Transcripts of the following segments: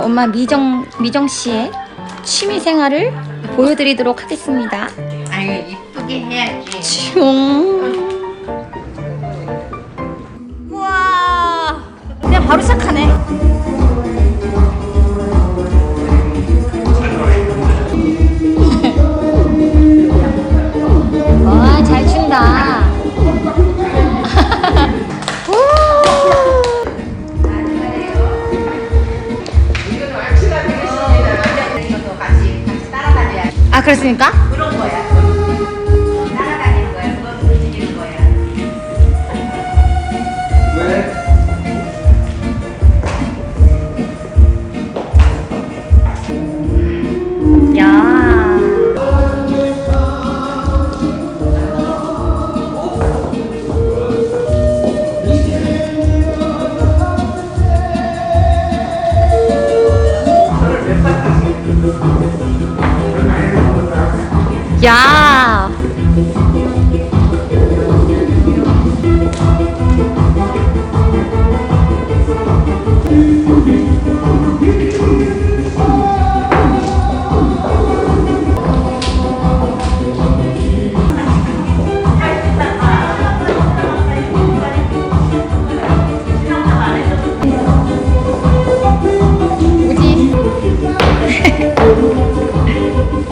엄마 미정 미정 씨의 취미 생활을 보여드리도록 하겠습니다. 아유 이쁘게 해야지. 슝. 우와. 그냥 바로 시작하네. 아, 그렇습니까? 그런 거야.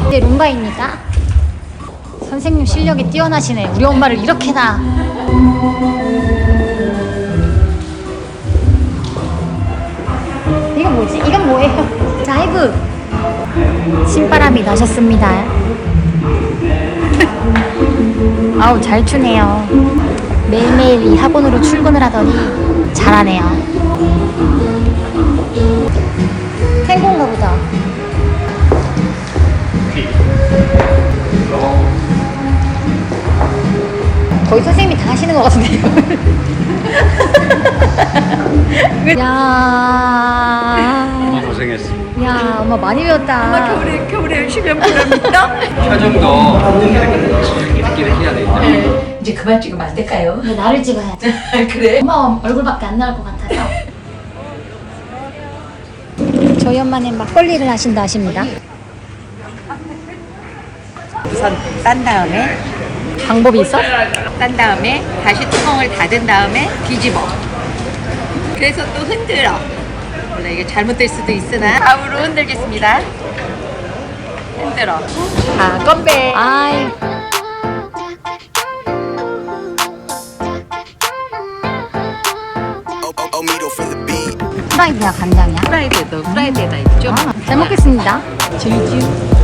이제 룸바입니다. 선생님 실력이 뛰어나시네. 우리 엄마를 이렇게나. 이건 뭐지? 이건 뭐예요? 라이브. 신바람이 나셨습니다. 아우 잘 추네요. 매일매일 이 학원으로 출근을 하더니 잘하네요. 거의 선생님이 다 하시는 것 같은데요. 야, 고생했어. 야, 엄마 많이 배웠다. 겨울에 겨울에 열심히 한 보람있다. 표정도 이렇게 해야 돼. 이제 그만 찍으면 안 될까요? 근데 나를 찍어야지. 그래? 엄마 얼굴밖에 안 나올 것 같아서. 저희 엄마는 막걸리를 하신다 하십니다. 우선 딴 다음에 방법이 있어? 딴 다음에 다시 뚜껑을 닫은 다음에 뒤집어. 그래서 또 흔들어. 원래 이게 잘못될 수도 있으나 다음으로 흔들겠습니다. 흔들어. 자, 건배. 아이, beat. 프라이드야 간장이야? 프라이드도 프라이드에다 있죠. 아, 잘 먹겠습니다. 질질.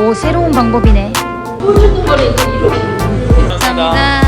오 새로운 방법이네. 감사합니다.